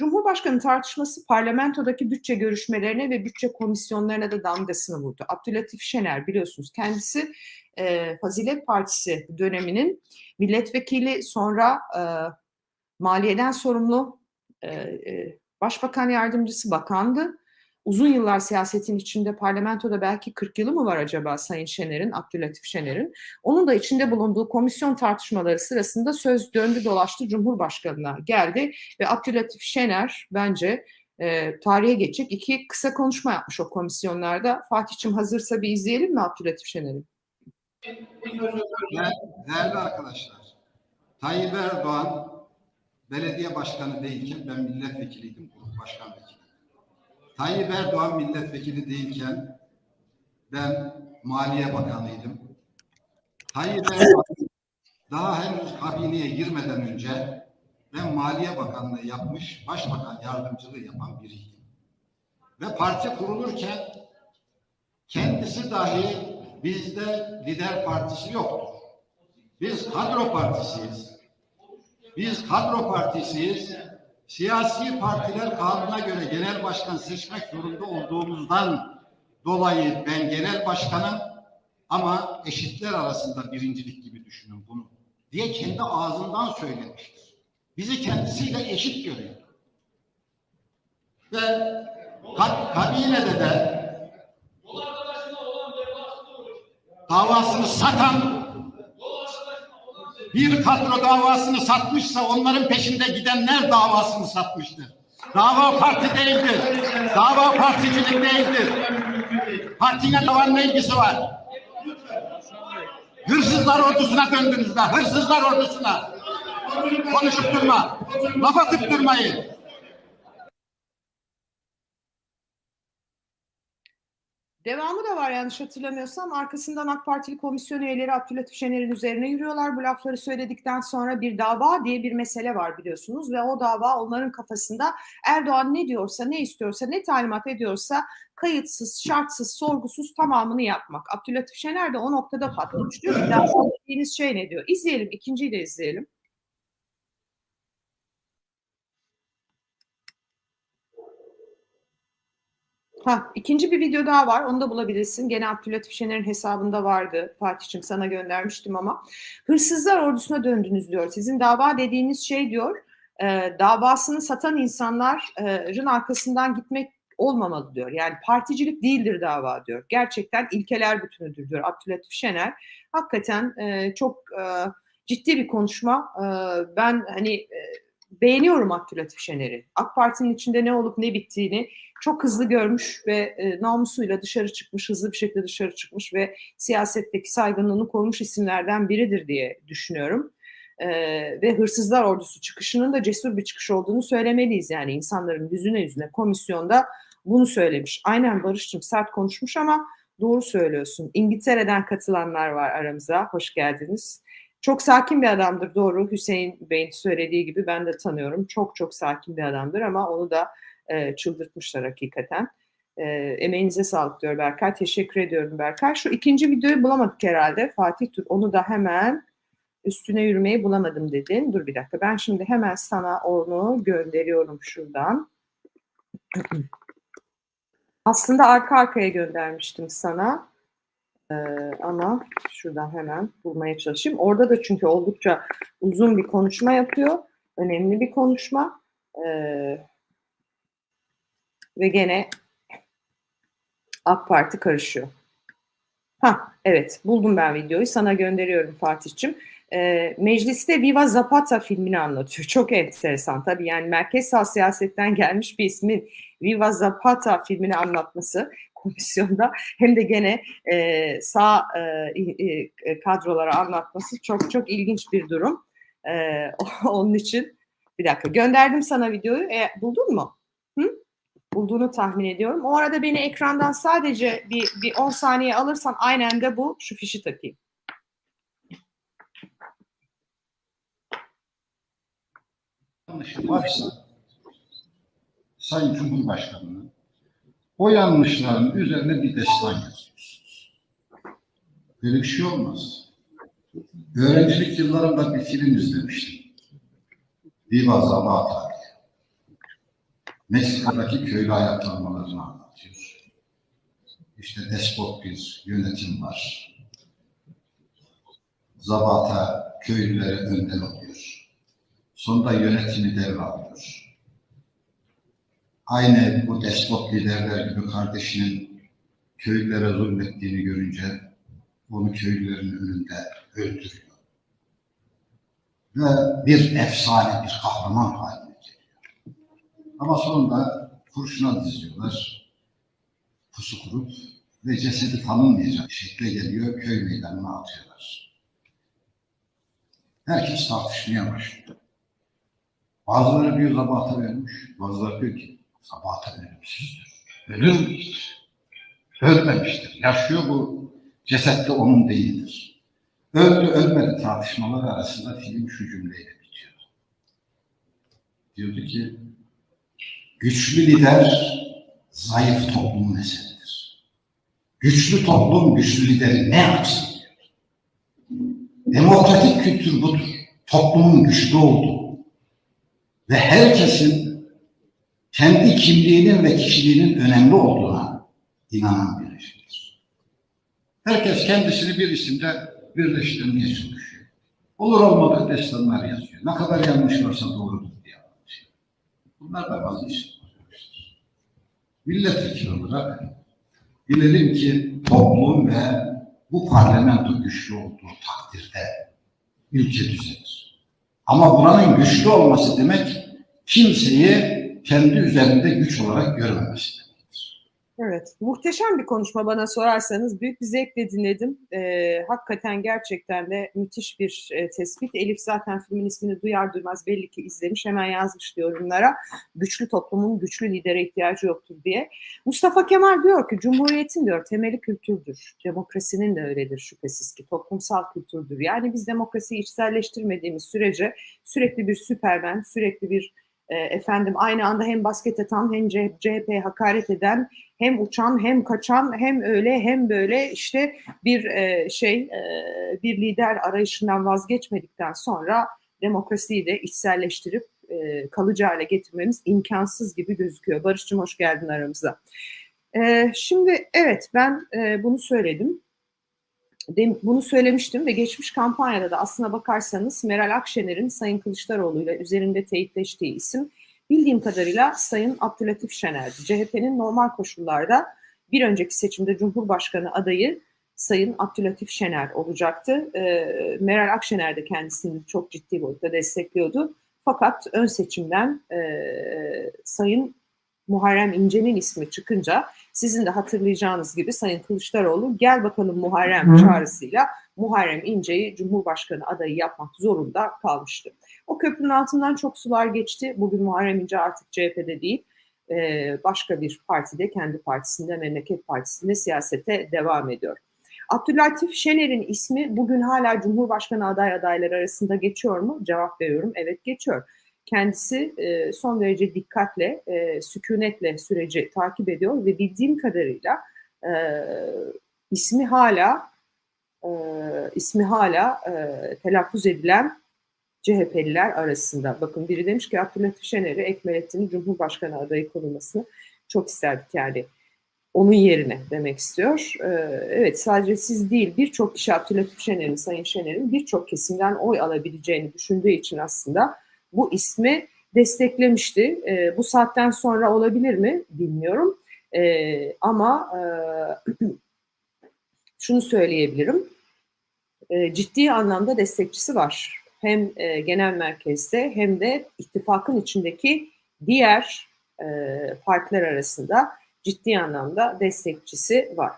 Cumhurbaşkanı tartışması parlamentodaki bütçe görüşmelerine ve bütçe komisyonlarına da damgasını vurdu. Abdülatif Şener biliyorsunuz kendisi e, Fazilet Partisi döneminin milletvekili sonra e, maliyeden sorumlu e, e, başbakan yardımcısı bakandı. Uzun yıllar siyasetin içinde parlamentoda belki 40 yılı mı var acaba Sayın Şener'in, Abdülatif Şener'in? Onun da içinde bulunduğu komisyon tartışmaları sırasında söz döndü dolaştı Cumhurbaşkanı'na geldi ve Abdülatif Şener bence e, tarihe geçecek iki kısa konuşma yapmış o komisyonlarda. Fatih'cim hazırsa bir izleyelim mi Abdülatif Şener'i? Değerli arkadaşlar, Tayyip Erdoğan belediye başkanı değilken ben milletvekiliydim, grup başkan vekili. Tayyip Erdoğan milletvekili değilken ben Maliye Bakanıydım. Tayyip Erdoğan daha henüz kabineye girmeden önce ben Maliye Bakanlığı yapmış, Başbakan yardımcılığı yapan biriydim. Ve parti kurulurken kendisi dahi bizde lider partisi yoktur. Biz kadro partisiyiz. Biz kadro partisiyiz. Siyasi partiler kanuna göre genel başkan seçmek zorunda olduğumuzdan dolayı ben genel başkanım ama eşitler arasında birincilik gibi düşünün bunu diye kendi ağzından söylemiştir. Bizi kendisiyle eşit görüyor. Ve ka- kabinede de davasını satan bir kadro davasını satmışsa onların peşinde gidenler davasını satmıştır. Dava parti değildir. Dava particilik değildir. Partine davanın ilgisi var? Hırsızlar ordusuna döndünüz be. Hırsızlar ordusuna. Konuşup durma. Laf atıp durmayın. Devamı da var yanlış hatırlamıyorsam. Arkasından AK Partili komisyon üyeleri Abdülatif Şener'in üzerine yürüyorlar. Bu lafları söyledikten sonra bir dava diye bir mesele var biliyorsunuz. Ve o dava onların kafasında Erdoğan ne diyorsa, ne istiyorsa, ne talimat ediyorsa kayıtsız, şartsız, sorgusuz tamamını yapmak. Abdülatif Şener de o noktada patlamış. Diyor dediğiniz şey ne diyor? İzleyelim, ikinciyi de izleyelim. Ha, ikinci bir video daha var. Onu da bulabilirsin. Gene Abdülatif Şener'in hesabında vardı. Fatih'cim sana göndermiştim ama. Hırsızlar ordusuna döndünüz diyor. Sizin dava dediğiniz şey diyor. E, davasını satan insanların arkasından gitmek olmamalı diyor. Yani particilik değildir dava diyor. Gerçekten ilkeler bütünüdür diyor Abdülatif Şener. Hakikaten e, çok e, ciddi bir konuşma. E, ben hani e, beğeniyorum Abdülatif Şener'i. AK Parti'nin içinde ne olup ne bittiğini çok hızlı görmüş ve e, namusuyla dışarı çıkmış, hızlı bir şekilde dışarı çıkmış ve siyasetteki saygınlığını korumuş isimlerden biridir diye düşünüyorum. E, ve Hırsızlar Ordusu çıkışının da cesur bir çıkış olduğunu söylemeliyiz. Yani insanların yüzüne yüzüne komisyonda bunu söylemiş. Aynen Barış'cığım sert konuşmuş ama doğru söylüyorsun. İngiltere'den katılanlar var aramıza. Hoş geldiniz. Çok sakin bir adamdır doğru. Hüseyin Bey'in söylediği gibi ben de tanıyorum. Çok çok sakin bir adamdır ama onu da e, çıldırtmışlar hakikaten. E, emeğinize sağlık diyor Berkay. Teşekkür ediyorum Berkay. Şu ikinci videoyu bulamadık herhalde. Fatih Türk onu da hemen üstüne yürümeyi bulamadım dedin. Dur bir dakika ben şimdi hemen sana onu gönderiyorum şuradan. Aslında arka arkaya göndermiştim sana. Ee, ama şuradan hemen bulmaya çalışayım. Orada da çünkü oldukça uzun bir konuşma yapıyor. Önemli bir konuşma. Ee, ve gene AK Parti karışıyor. Ha evet buldum ben videoyu sana gönderiyorum Fatih'cim. Ee, mecliste Viva Zapata filmini anlatıyor. Çok enteresan tabii yani merkez sağ siyasetten gelmiş bir ismin Viva Zapata filmini anlatması komisyonda hem de gene e, sağ e, e, kadrolara anlatması çok çok ilginç bir durum. E, onun için bir dakika gönderdim sana videoyu. E, buldun mu? Hı? bulduğunu tahmin ediyorum. O arada beni ekrandan sadece bir, bir 10 saniye alırsan aynen de bu şu fişi takayım. varsa Sayın Cumhurbaşkanı'nın o yanlışların üzerine bir destan yazıyorsunuz. Böyle bir şey olmaz. Öğrencilik yıllarımda bir film izlemiştim. Viva Zapata diye. Meksika'daki köylü ayaklanmalarını anlatıyor. İşte despot bir yönetim var. Zabata köylülere önden oluyor. Sonunda yönetimi devralıyor. Aynı bu despot liderler gibi kardeşinin köylülere zulmettiğini görünce onu köylülerin önünde öldürüyor. Ve bir efsane, bir kahraman haline geliyor. Ama sonunda kurşuna diziyorlar. Pusu kurup ve cesedi tanınmayacak şekle geliyor, köy meydanına atıyorlar. Herkes tartışmaya başlıyor. Bazıları diyor zabata vermiş, bazıları diyor ki zabata ölümsüzdür. Müdür? Ölmemiştir. Yaşıyor bu ceset de onun değildir. Öldü ölmedi tartışmaları arasında film şu cümleyle bitiyor. Diyordu ki güçlü lider zayıf toplumun eseridir. Güçlü toplum güçlü lideri ne yapsın. Demokratik kültür budur. Toplumun güçlü olduğu ve herkesin kendi kimliğinin ve kişiliğinin önemli olduğuna inanan bir rejimdir. Herkes kendisini bir isimde birleştirmeye çalışıyor. Olur olmadık destanlar yazıyor. Ne kadar yanlış varsa doğrudur diye. Bunlar da bazı işler. Milletvekili olarak bilelim ki toplum ve bu parlamento güçlü olduğu takdirde ülke düzelir. Ama buranın güçlü olması demek kimseyi kendi üzerinde güç olarak görmemesi. Evet, muhteşem bir konuşma bana sorarsanız. Büyük bir zevkle dinledim. Ee, hakikaten gerçekten de müthiş bir e, tespit. Elif zaten filmin ismini duyar duymaz belli ki izlemiş. Hemen yazmış yorumlara. Güçlü toplumun güçlü lidere ihtiyacı yoktur diye. Mustafa Kemal diyor ki Cumhuriyetin diyor temeli kültürdür. Demokrasinin de öyledir şüphesiz ki. Toplumsal kültürdür. Yani biz demokrasiyi içselleştirmediğimiz sürece sürekli bir süpermen, sürekli bir e, efendim aynı anda hem basket atan hem CHP'ye hakaret eden hem uçan hem kaçan hem öyle hem böyle işte bir e, şey e, bir lider arayışından vazgeçmedikten sonra demokrasiyi de içselleştirip e, kalıcı hale getirmemiz imkansız gibi gözüküyor. Barış'cığım hoş geldin aramıza. E, şimdi evet ben e, bunu söyledim. Bunu söylemiştim ve geçmiş kampanyada da aslına bakarsanız Meral Akşener'in Sayın Kılıçdaroğlu'yla üzerinde teyitleştiği isim bildiğim kadarıyla Sayın Abdülatif Şener'di. CHP'nin normal koşullarda bir önceki seçimde Cumhurbaşkanı adayı Sayın Abdülatif Şener olacaktı. E, Meral Akşener de kendisini çok ciddi boyutta destekliyordu. Fakat ön seçimden e, Sayın Muharrem İnce'nin ismi çıkınca sizin de hatırlayacağınız gibi Sayın Kılıçdaroğlu gel bakalım Muharrem çağrısıyla Muharrem İnce'yi Cumhurbaşkanı adayı yapmak zorunda kalmıştı. O köprünün altından çok sular geçti. Bugün Muharrem İnce artık CHP'de değil, başka bir partide, kendi partisinde, Memleket Partisi'nde siyasete devam ediyor. Abdülatif Şener'in ismi bugün hala Cumhurbaşkanı aday adayları arasında geçiyor mu? Cevap veriyorum, evet geçiyor. Kendisi son derece dikkatle, sükunetle süreci takip ediyor ve bildiğim kadarıyla ismi hala ismi hala telaffuz edilen CHP'liler arasında. Bakın biri demiş ki Abdülhatif Şener'i Ekmelettin'in Cumhurbaşkanı adayı konulmasını çok isterdik yani. Onun yerine demek istiyor. Ee, evet sadece siz değil birçok kişi Abdülhatif Şener'in, Sayın Şener'in birçok kesimden oy alabileceğini düşündüğü için aslında bu ismi desteklemişti. Ee, bu saatten sonra olabilir mi bilmiyorum. Ee, ama e, şunu söyleyebilirim. E, ciddi anlamda destekçisi var hem e, genel merkezde hem de ittifakın içindeki diğer e, partiler arasında ciddi anlamda destekçisi var.